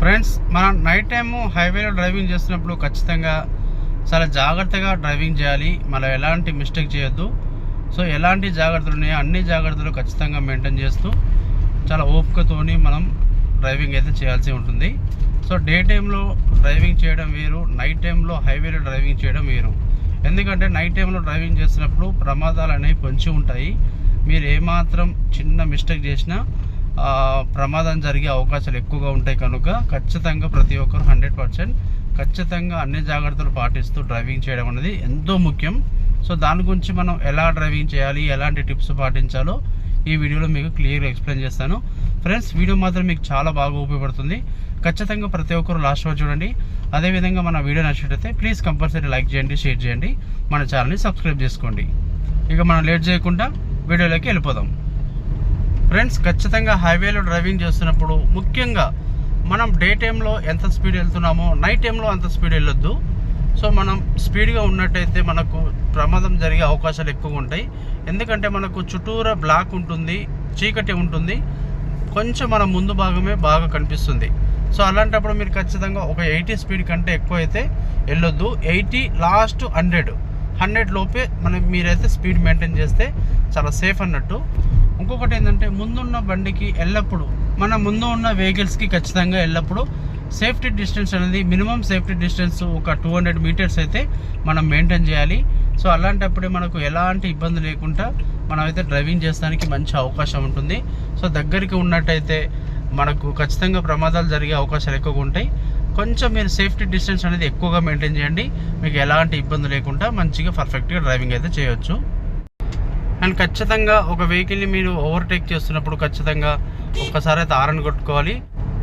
Friends మనం night time హైవేలో driving చేస్తున్నప్పుడు ఖచ్చితంగా చాలా జాగ్రత్తగా డ్రైవింగ్ చేయాలి. మనం ఎలాంటి మిస్టేక్ చేయొద్దు. సో ఎలాంటి జాగ్రత్తలు ఉన్నాయో అన్ని జాగ్రత్తలు ఖచ్చితంగా మెయింటైన్ చేస్తూ చాలా ఓపికతోని మనం డ్రైవింగ్ అయితే చేయాల్సి ఉంటుంది. సో డే టైంలో డ్రైవింగ్ చేయడం వేరు నైట్ టైంలో హైవేలో డ్రైవింగ్ చేయడం వేరు. ఎందుకంటే నైట్ టైంలో డ్రైవింగ్ చేసినప్పుడు ప్రమాదాలు అనేవి పొంచి ఉంటాయి. మీరు ఏమాత్రం చిన్న మిస్టేక్ చేసినా ప్రమాదం జరిగే అవకాశాలు ఎక్కువగా ఉంటాయి కనుక ఖచ్చితంగా ప్రతి ఒక్కరు హండ్రెడ్ పర్సెంట్ ఖచ్చితంగా అన్ని జాగ్రత్తలు పాటిస్తూ డ్రైవింగ్ చేయడం అనేది ఎంతో ముఖ్యం. సో దాని గురించి మనం ఎలా డ్రైవింగ్ చేయాలి ఎలాంటి టిప్స్ పాటించాలో ఈ వీడియోలో మీకు క్లియర్గా ఎక్స్ప్లెయిన్ చేస్తాను. ఫ్రెండ్స్ వీడియో మాత్రం మీకు చాలా బాగా ఉపయోగపడుతుంది. ఖచ్చితంగా ప్రతి ఒక్కరు లాస్ట్ వరకు చూడండి. అదేవిధంగా మన వీడియో నచ్చినట్లయితే ప్లీజ్ కంపల్సరీ లైక్ చేయండి షేర్ చేయండి. మన ఛానల్ని సబ్స్క్రైబ్ చేసుకోండి. ఇక మనం లేట్ చేయకుండా వీడియోలోకి వెళ్ళిపోదాం. ఫ్రెండ్స్ ఖచ్చితంగా హైవేలో డ్రైవింగ్ చేస్తున్నప్పుడు ముఖ్యంగా మనం డే టైంలో ఎంత స్పీడ్ వెళ్తున్నామో నైట్ టైంలో అంత స్పీడ్ వెళ్ళొద్దు. సో మనం స్పీడ్గా ఉన్నట్టయితే మనకు ప్రమాదం జరిగే అవకాశాలు ఎక్కువగా ఉంటాయి. ఎందుకంటే మనకు చుట్టూరా బ్లాక్ ఉంటుంది చీకటి ఉంటుంది. కొంచెం మన ముందు భాగమే బాగా కనిపిస్తుంది. సో అలాంటప్పుడు మీరు ఖచ్చితంగా ఒక ఎయిటీ స్పీడ్ కంటే ఎక్కువ అయితే వెళ్ళొద్దు. Eighty last hundred. హండ్రెడ్ లోపే మనం మీరైతే స్పీడ్ మెయింటైన్ చేస్తే చాలా సేఫ్ అన్నట్టు. ఇంకొకటి ఏంటంటే ముందున్న బండికి ఎల్లప్పుడూ మన ముందు ఉన్న వెహికల్స్కి ఖచ్చితంగా ఎల్లప్పుడూ సేఫ్టీ డిస్టెన్స్ అనేది మినిమం సేఫ్టీ డిస్టెన్స్ ఒక టూ హండ్రెడ్ మీటర్స్ అయితే మనం మెయింటైన్ చేయాలి. సో అలాంటప్పుడే మనకు ఎలాంటి ఇబ్బంది లేకుండా మనమైతే డ్రైవింగ్ చేసడానికి మంచి అవకాశం ఉంటుంది. సో దగ్గరికి ఉన్నట్టయితే మనకు ఖచ్చితంగా ప్రమాదాలు జరిగే అవకాశాలు ఎక్కువగా ఉంటాయి. కొంచెం మీరు సేఫ్టీ డిస్టెన్స్ అనేది ఎక్కువగా మెయింటైన్ చేయండి. మీకు ఎలాంటి ఇబ్బంది లేకుండా మంచిగా పర్ఫెక్ట్గా డ్రైవింగ్ అయితే చేయొచ్చు. అండ్ ఖచ్చితంగా ఒక వెహికల్ని మీరు ఓవర్టేక్ చేస్తున్నప్పుడు ఖచ్చితంగా ఒక్కసారి అయితే ఆరన్ కొట్టుకోవాలి.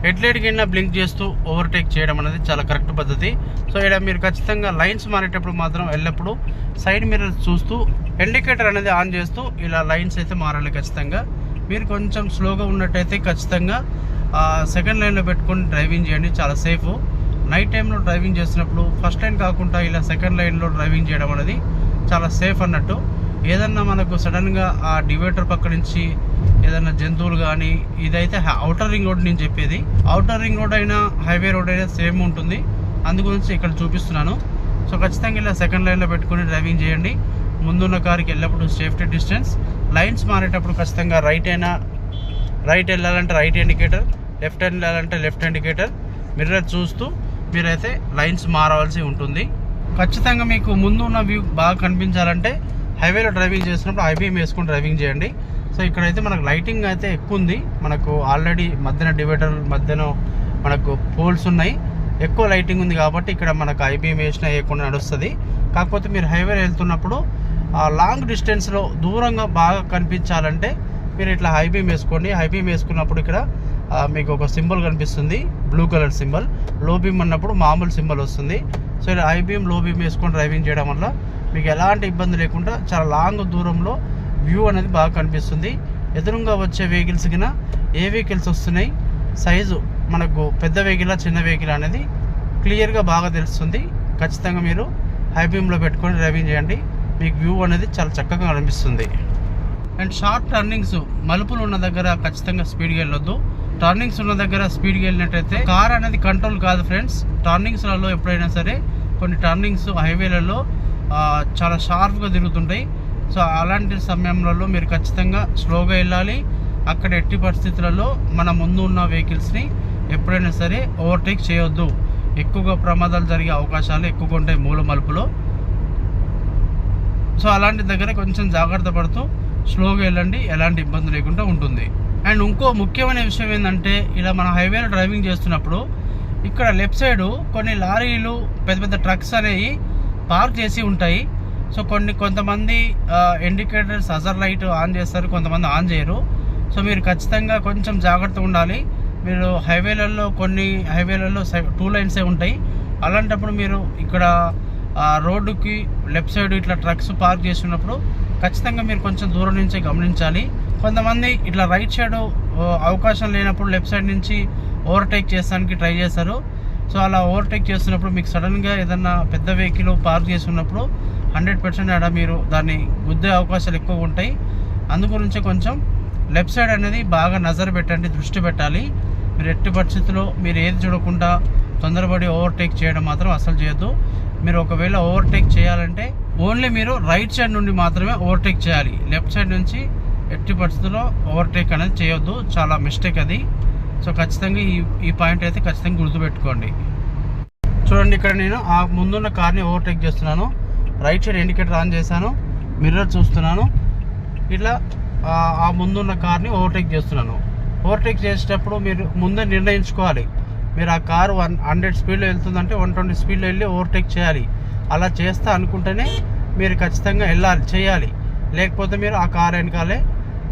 హెడ్లైట్ కింద బ్లింక్ చేస్తూ ఓవర్టేక్ చేయడం అనేది చాలా కరెక్ట్ పద్ధతి. సో ఇక్కడ మీరు ఖచ్చితంగా లైన్స్ మారేటప్పుడు మాత్రం ఎల్లప్పుడూ సైడ్ మిర్రర్ చూస్తూ ఇండికేటర్ అనేది ఆన్ చేస్తూ ఇలా లైన్స్ అయితే మారాలి ఖచ్చితంగా. మీరు కొంచెం స్లోగా ఉన్నట్టయితే ఖచ్చితంగా సెకండ్ లైన్లో పెట్టుకొని డ్రైవింగ్ చేయండి చాలా సేఫ్ నైట్ టైంలో డ్రైవింగ్ చేసినప్పుడు ఫస్ట్ లైన్ కాకుండా ఇలా సెకండ్ లైన్లో డ్రైవింగ్ చేయడం అనేది చాలా సేఫ్ అన్నట్టు. ఏదన్నా మనకు సడన్గా ఆ డివైడర్ పక్క నుంచి ఏదైనా జంతువులు కానీ ఇదైతే అవుటర్ రింగ్ రోడ్ నేను చెప్పేది. అవుటర్ రింగ్ రోడ్ అయినా హైవే రోడ్ అయినా సేమ్ ఉంటుంది. అందు గురించి ఇక్కడ చూపిస్తున్నాను. సో ఖచ్చితంగా ఇలా సెకండ్ లైన్లో పెట్టుకొని డ్రైవింగ్ చేయండి. ముందున్న కారుకి వెళ్ళినప్పుడు సేఫ్టీ డిస్టెన్స్ లైన్స్ మారేటప్పుడు ఖచ్చితంగా రైట్ అయినా రైట్ వెళ్ళాలంటే రైట్ ఇండికేటర్ లెఫ్ట్ వెళ్ళాలంటే లెఫ్ట్ ఇండికేటర్ మిర్రర్ చూస్తూ మీరైతే లైన్స్ మారవలసి ఉంటుంది. ఖచ్చితంగా మీకు ముందు ఉన్న వ్యూ బాగా కనిపించాలంటే హైవేలో డ్రైవింగ్ చేసినప్పుడు ఐబీఎం వేసుకొని డ్రైవింగ్ చేయండి. సో ఇక్కడైతే మనకు లైటింగ్ అయితే ఎక్కువ ఉంది. మనకు ఆల్రెడీ మధ్యన డివైడర్ మధ్యన మనకు పోల్స్ ఉన్నాయి. ఎక్కువ లైటింగ్ ఉంది కాబట్టి ఇక్కడ మనకు ఐబీఎం వేసినా వేయకుండా నడుస్తుంది. కాకపోతే మీరు హైవే వెళ్తున్నప్పుడు లాంగ్ డిస్టెన్స్లో దూరంగా బాగా కనిపించాలంటే మీరు ఇట్లా హైబీమ్ వేసుకోండి. హైబీమ్ వేసుకున్నప్పుడు ఇక్కడ మీకు ఒక సింబల్ కనిపిస్తుంది. Blue colour symbol. Low beam అన్నప్పుడు మామూలు సింబల్ వస్తుంది. సో ఇలా హై లో బీమ్ వేసుకొని డ్రైవింగ్ చేయడం వల్ల మీకు ఎలాంటి ఇబ్బంది లేకుండా చాలా లాంగ్ దూరంలో వ్యూ అనేది బాగా కనిపిస్తుంది. ఎదురుగా వచ్చే వెహికల్స్ కింద ఏ వెహికల్స్ వస్తున్నాయి సైజు మనకు పెద్ద వెహికల్ చిన్న వెహికల్ అనేది క్లియర్గా బాగా తెలుస్తుంది. ఖచ్చితంగా మీరు హై బీమ్లో పెట్టుకొని డ్రైవింగ్ చేయండి. మీకు వ్యూ అనేది చాలా చక్కగా కనిపిస్తుంది. అండ్ షార్ట్ టర్నింగ్స్ మలుపులు ఉన్న దగ్గర ఖచ్చితంగా స్పీడ్గా వెళ్ళొద్దు. టర్నింగ్స్ ఉన్న దగ్గర స్పీడ్గా వెళ్ళినట్టయితే కార్ అనేది కంట్రోల్ కాదు ఫ్రెండ్స్. టర్నింగ్స్లలో ఎప్పుడైనా సరే కొన్ని టర్నింగ్స్ హైవేలలో చాలా షార్ప్గా తిరుగుతుంటాయి. సో అలాంటి సమయంలో మీరు ఖచ్చితంగా స్లోగా వెళ్ళాలి. అక్కడ ఎట్టి పరిస్థితులలో మన ముందు ఉన్న వెహికల్స్ని ఎప్పుడైనా సరే ఓవర్టేక్ చేయొద్దు. ఎక్కువగా ప్రమాదాలు జరిగే అవకాశాలు ఎక్కువగా ఉంటాయి మూల మలుపులో. సో అలాంటి దగ్గర కొంచెం జాగ్రత్త పడుతూ స్లోగా వెళ్ళండి. ఎలాంటి ఇబ్బంది లేకుండా ఉంటుంది. అండ్ ఇంకో ముఖ్యమైన విషయం ఏంటంటే ఇలా మన హైవేలో డ్రైవింగ్ చేస్తున్నప్పుడు ఇక్కడ లెఫ్ట్ సైడ్ కొన్ని లారీలు పెద్ద పెద్ద ట్రక్స్ అనేవి పార్క్ చేసి ఉంటాయి. సో కొన్ని కొంతమంది ఇండికేటర్స్ అజర్ లైట్ ఆన్ చేస్తారు కొంతమంది ఆన్ చేయరు. సో మీరు ఖచ్చితంగా కొంచెం జాగ్రత్త ఉండాలి. మీరు హైవేలలో కొన్ని హైవేలలో టూ లైన్సే ఉంటాయి. అలాంటప్పుడు మీరు ఇక్కడ రోడ్డుకి లెఫ్ట్ సైడ్ ఇట్లా ట్రక్స్ పార్క్ చేసినప్పుడు ఖచ్చితంగా మీరు కొంచెం దూరం నుంచే గమనించాలి. కొంతమంది ఇట్లా రైట్ సైడ్ అవకాశం లేనప్పుడు లెఫ్ట్ సైడ్ నుంచి ఓవర్టేక్ చేస్తానికి ట్రై చేస్తారు. సో అలా ఓవర్టేక్ చేస్తున్నప్పుడు మీకు సడన్గా ఏదన్నా పెద్ద వెహికల్ పార్క్ చేసి ఉన్నప్పుడు హండ్రెడ్ పర్సెంట్ ఆడ మీరు దాన్ని గుద్దే అవకాశాలు ఎక్కువ ఉంటాయి. అందు గురించి కొంచెం లెఫ్ట్ సైడ్ అనేది బాగా నజర్ పెట్టండి దృష్టి పెట్టాలి. మీరు ఎట్టి పరిస్థితుల్లో మీరు ఏది చూడకుండా తొందరపడి ఓవర్టేక్ చేయడం మాత్రం అసలు చేయొద్దు. మీరు ఒకవేళ ఓవర్టేక్ చేయాలంటే ఓన్లీ మీరు రైట్ సైడ్ నుండి మాత్రమే ఓవర్టేక్ చేయాలి. లెఫ్ట్ సైడ్ నుంచి ఎట్టి పరిస్థితుల్లో ఓవర్టేక్ అనేది చేయొద్దు. చాలా మిస్టేక్ అది. సో ఖచ్చితంగా ఈ ఈ పాయింట్ అయితే ఖచ్చితంగా గుర్తుపెట్టుకోండి. చూడండి ఇక్కడ నేను ఆ ముందున్న కార్ని ఓవర్టేక్ చేస్తున్నాను. రైట్ సైడ్ ఇండికేటర్ ఆన్ చేశాను. మిర్రర్ చూస్తున్నాను. ఇట్లా ఆ- ఆ ముందున్న కార్ని ఓవర్టేక్ చేస్తున్నాను. ఓవర్టేక్ చేసేటప్పుడు మీరు ముందే నిర్ణయించుకోవాలి. మీరు ఆ కారు వన్ హండ్రెడ్ స్పీడ్లో వెళ్తుందంటే వన్ ట్వంటీ స్పీడ్లో వెళ్ళి ఓవర్టేక్ చేయాలి. అలా చేస్తా అనుకుంటేనే మీరు ఖచ్చితంగా వెళ్ళాలి చేయాలి. లేకపోతే మీరు ఆ కార్ వెనకాలే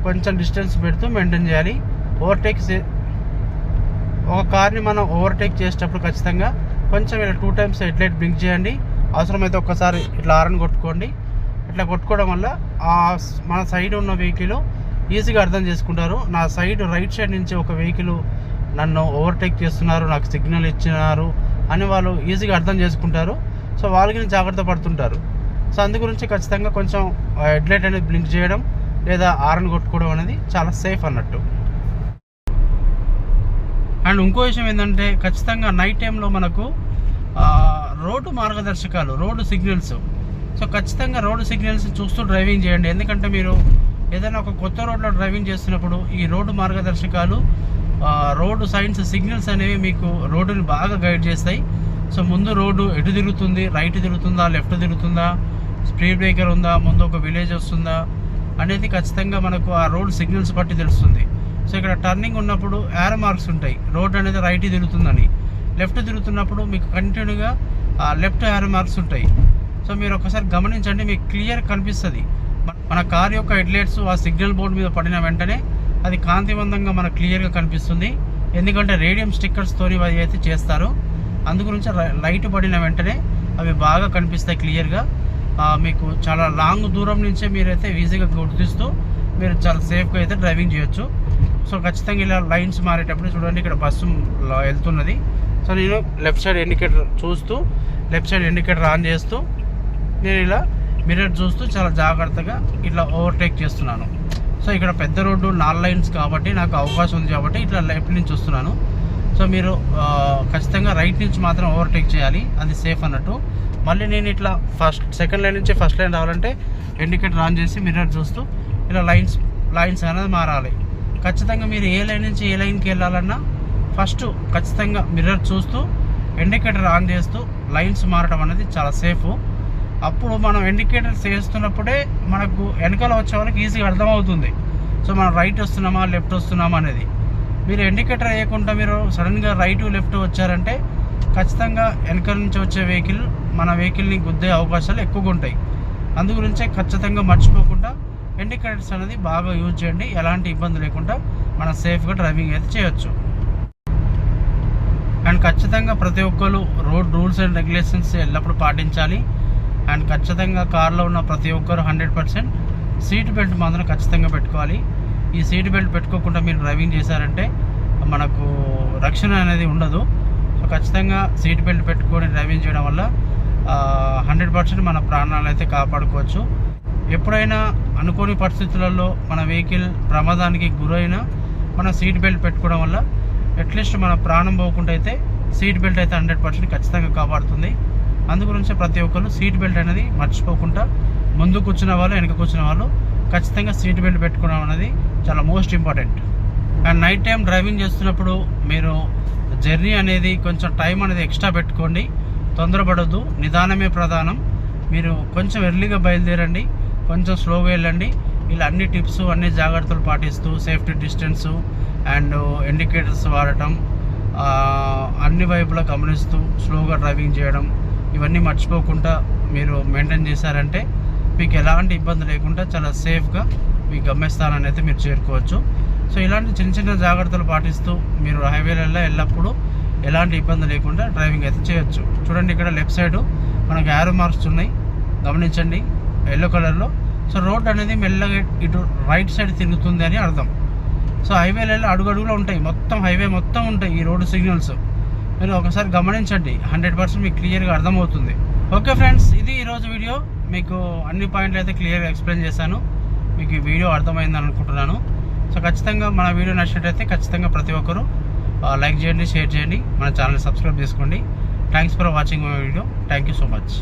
కొంచెం డిస్టెన్స్ పెడుతూ మెయింటైన్ చేయాలి. ఓవర్టేక్ చే- ఒక కార్ని మనం ఓవర్టేక్ చేసేటప్పుడు ఖచ్చితంగా కొంచెం ఇలా టూ టైమ్స్ హెడ్లైట్ బ్లింక్ చేయండి. అవసరమైతే ఒక్కసారి ఇట్లా ఆరన్ కొట్టుకోండి. ఇట్లా కొట్టుకోవడం వల్ల ఆ మన సైడ్ ఉన్న వెహికల్ ఈజీగా అర్థం చేసుకుంటారు. నా సైడ్ రైట్ సైడ్ నుంచి ఒక వెహికల్ నన్ను ఓవర్టేక్ చేస్తున్నారు నాకు సిగ్నల్ ఇచ్చినారు అని వాళ్ళు ఈజీగా అర్థం చేసుకుంటారు. సో వాళ్ళకి జాగ్రత్త పడుతుంటారు. సో అందు గురించి ఖచ్చితంగా కొంచెం హెడ్లైట్ అనేది బ్లింక్ చేయడం లేదా ఆరన్ కొట్టుకోవడం అనేది చాలా సేఫ్ అన్నట్టు. అండ్ ఇంకో విషయం ఏంటంటే ఖచ్చితంగా నైట్ టైంలో మనకు రోడ్డు మార్గదర్శకాలు రోడ్డు సిగ్నల్స్ సో ఖచ్చితంగా రోడ్డు సిగ్నల్స్ చూస్తూ డ్రైవింగ్ చేయండి. ఎందుకంటే మీరు ఏదైనా ఒక కొత్త రోడ్లో డ్రైవింగ్ చేస్తున్నప్పుడు ఈ రోడ్డు మార్గదర్శకాలు రోడ్డు సైన్స్ సిగ్నల్స్ అనేవి మీకు రోడ్డుని బాగా గైడ్ చేస్తాయి. సో ముందు రోడ్డు ఎటు తిరుగుతుంది? రైట్ తిరుగుతుందా? లెఫ్ట్ తిరుగుతుందా? స్పీడ్ బ్రేకర్ ఉందా? ముందు ఒక విలేజ్ వస్తుందా? అనేది ఖచ్చితంగా మనకు ఆ రోడ్ సిగ్నల్స్ బట్టి తెలుస్తుంది. సో ఇక్కడ టర్నింగ్ ఉన్నప్పుడు యారో మార్క్స్ ఉంటాయి. రోడ్ అనేది రైట్ తిరుగుతుందని. లెఫ్ట్ తిరుగుతున్నప్పుడు మీకు కంటిన్యూగా లెఫ్ట్ యారో మార్క్స్ ఉంటాయి. సో మీరు ఒకసారి గమనించండి మీకు క్లియర్ కనిపిస్తుంది. మన- కార్ యొక్క హెడ్లైట్స్ ఆ సిగ్నల్ బోర్డు మీద పడిన వెంటనే అది కాంతివంతంగా మనకు క్లియర్గా కనిపిస్తుంది. ఎందుకంటే రేడియం స్టిక్కర్స్తో అవి అయితే చేస్తారు. అందు గురించి లైట్ పడిన వెంటనే అవి బాగా కనిపిస్తాయి క్లియర్గా మీకు చాలా లాంగ్ దూరం నుంచే మీరైతే ఈజీగా గుర్తిస్తూ మీరు చాలా సేఫ్గా అయితే డ్రైవింగ్ చేయొచ్చు. సో ఖచ్చితంగా ఇలా లైన్స్ మారేటప్పుడు చూడండి ఇక్కడ బస్సు వెళ్తున్నది. సో నేను లెఫ్ట్ సైడ్ ఇండికేటర్ చూస్తూ లెఫ్ట్ సైడ్ ఇండికేటర్ ఆన్ చేస్తూ నేను ఇలా మిర్రర్ చూస్తూ చాలా జాగ్రత్తగా ఇట్లా ఓవర్టేక్ చేస్తున్నాను. సో ఇక్కడ పెద్ద రోడ్డు నాలుగు లైన్స్ కాబట్టి నాకు అవకాశం ఉంది కాబట్టి ఇట్లా లెఫ్ట్ నుంచి వస్తున్నాను. సో మీరు ఖచ్చితంగా రైట్ నుంచి మాత్రం ఓవర్టేక్ చేయాలి అది సేఫ్ అన్నట్టు. మళ్ళీ నేను ఇట్లా ఫస్ట్ సెకండ్ లైన్ నుంచి ఫస్ట్ లైన్ రావాలంటే ఇండికేటర్ ఆన్ చేసి మిర్రర్ చూస్తూ ఇలా లైన్స్ లైన్స్ అనేది మారాలి. ఖచ్చితంగా మీరు ఏ లైన్ నుంచి ఏ లైన్కి వెళ్ళాలన్నా ఫస్ట్ ఖచ్చితంగా మిర్రర్ చూస్తూ ఇండికేటర్ ఆన్ చేస్తూ లైన్స్ మారడం అనేది చాలా సేఫ్ అప్పుడు మనం ఇండికేటర్ చేస్తున్నప్పుడే మనకు వెనకాల వచ్చే వాళ్ళకి ఈజీగా అర్థమవుతుంది. సో మనం రైట్ వస్తున్నామా లెఫ్ట్ వస్తున్నామా అనేది. మీరు ఇండికేటర్ వేయకుండా మీరు సడన్గా రైట్ లెఫ్ట్ వచ్చారంటే ఖచ్చితంగా వెనకాల నుంచి వచ్చే వెహికల్ మన వెహికల్ని గుద్దే అవకాశాలు ఎక్కువగా ఉంటాయి. అందు గురించే ఖచ్చితంగా మర్చిపోకుండా ఇండికేటర్స్ అనేది బాగా యూజ్ చేయండి. ఎలాంటి ఇబ్బంది లేకుండా మనం సేఫ్గా డ్రైవింగ్ అయితే చేయొచ్చు. అండ్ ఖచ్చితంగా ప్రతి ఒక్కరు రోడ్ రూల్స్ అండ్ రెగ్యులేషన్స్ ఎల్లప్పుడూ పాటించాలి. అండ్ ఖచ్చితంగా కార్లో ఉన్న ప్రతి ఒక్కరు హండ్రెడ్ పర్సెంట్ సీట్ బెల్ట్ మాత్రం ఖచ్చితంగా పెట్టుకోవాలి. ఈ సీట్ బెల్ట్ పెట్టుకోకుండా మీరు డ్రైవింగ్ చేశారంటే మనకు రక్షణ అనేది ఉండదు. సో ఖచ్చితంగా సీట్ బెల్ట్ పెట్టుకొని డ్రైవింగ్ చేయడం వల్ల హండ్రెడ్ పర్సెంట్ మన ప్రాణాలు అయితే కాపాడుకోవచ్చు. ఎప్పుడైనా అనుకోని పరిస్థితులలో మన వెహికల్ ప్రమాదానికి గురైన మన సీట్ బెల్ట్ పెట్టుకోవడం వల్ల అట్లీస్ట్ మన ప్రాణం పోకుండా అయితే సీట్ బెల్ట్ అయితే హండ్రెడ్ పర్సెంట్ ఖచ్చితంగా కాపాడుతుంది. అందు గురించి ప్రతి ఒక్కరు సీట్ బెల్ట్ అనేది మర్చిపోకుండా ముందు కూర్చున్న వాళ్ళు వెనక కూర్చున్న వాళ్ళు ఖచ్చితంగా సీట్ బెల్ట్ పెట్టుకోవడం అనేది చాలా most important. And night time driving చేస్తున్నప్పుడు మీరు జర్నీ అనేది కొంచెం టైం అనేది ఎక్స్ట్రా పెట్టుకోండి. తొందరపడద్దు నిదానమే ప్రధానం. మీరు కొంచెం ఎర్లీగా బయలుదేరండి. కొంచెం స్లోగా వెళ్ళండి. ఇలా అన్ని టిప్స్ అన్ని జాగ్రత్తలు పాటిస్తూ సేఫ్టీ డిస్టెన్స్ అండ్ ఇండికేటర్స్ వాడటం అన్ని వైపులా గమనిస్తూ స్లోగా డ్రైవింగ్ చేయడం ఇవన్నీ మర్చిపోకుండా మీరు మెయింటైన్ చేశారంటే మీకు ఎలాంటి ఇబ్బంది లేకుండా చాలా సేఫ్గా మీ గమ్యస్థానాన్ని అయితే మీరు చేరుకోవచ్చు. సో ఇలాంటి చిన్న చిన్న జాగ్రత్తలు పాటిస్తూ మీరు హైవేలలో ఎల్లప్పుడూ ఎలాంటి ఇబ్బంది లేకుండా డ్రైవింగ్ అయితే చేయొచ్చు. చూడండి ఇక్కడ లెఫ్ట్ సైడ్ మనకు యారో మార్క్స్ ఉన్నాయి. గమనించండి. ఎల్లో కలర్లో సో రోడ్ అనేది మెల్లగా ఇటు రైట్ సైడ్ తిరుగుతుంది అని అర్థం. సో హైవేలలో అడుగడుగులో ఉంటాయి. మొత్తం హైవే మొత్తం ఉంటాయి ఈ రోడ్డు సిగ్నల్స్. మీరు ఒకసారి గమనించండి. హండ్రెడ్ పర్సెంట్ మీకు క్లియర్గా అర్థమవుతుంది. ఓకే ఫ్రెండ్స్ ఇది ఈరోజు వీడియో. మీకు అన్ని పాయింట్లు అయితే క్లియర్గా ఎక్స్ప్లెయిన్ చేశాను. మీకు ఈ వీడియో అర్థమైందని అనుకుంటున్నాను. సో ఖచ్చితంగా మన వీడియో నచ్చినట్టయితే ఖచ్చితంగా ప్రతి ఒక్కరు లైక్ చేయండి షేర్ చేయండి. మన ఛానల్ సబ్స్క్రైబ్ చేసుకోండి. Thanks for watching my video thank you so much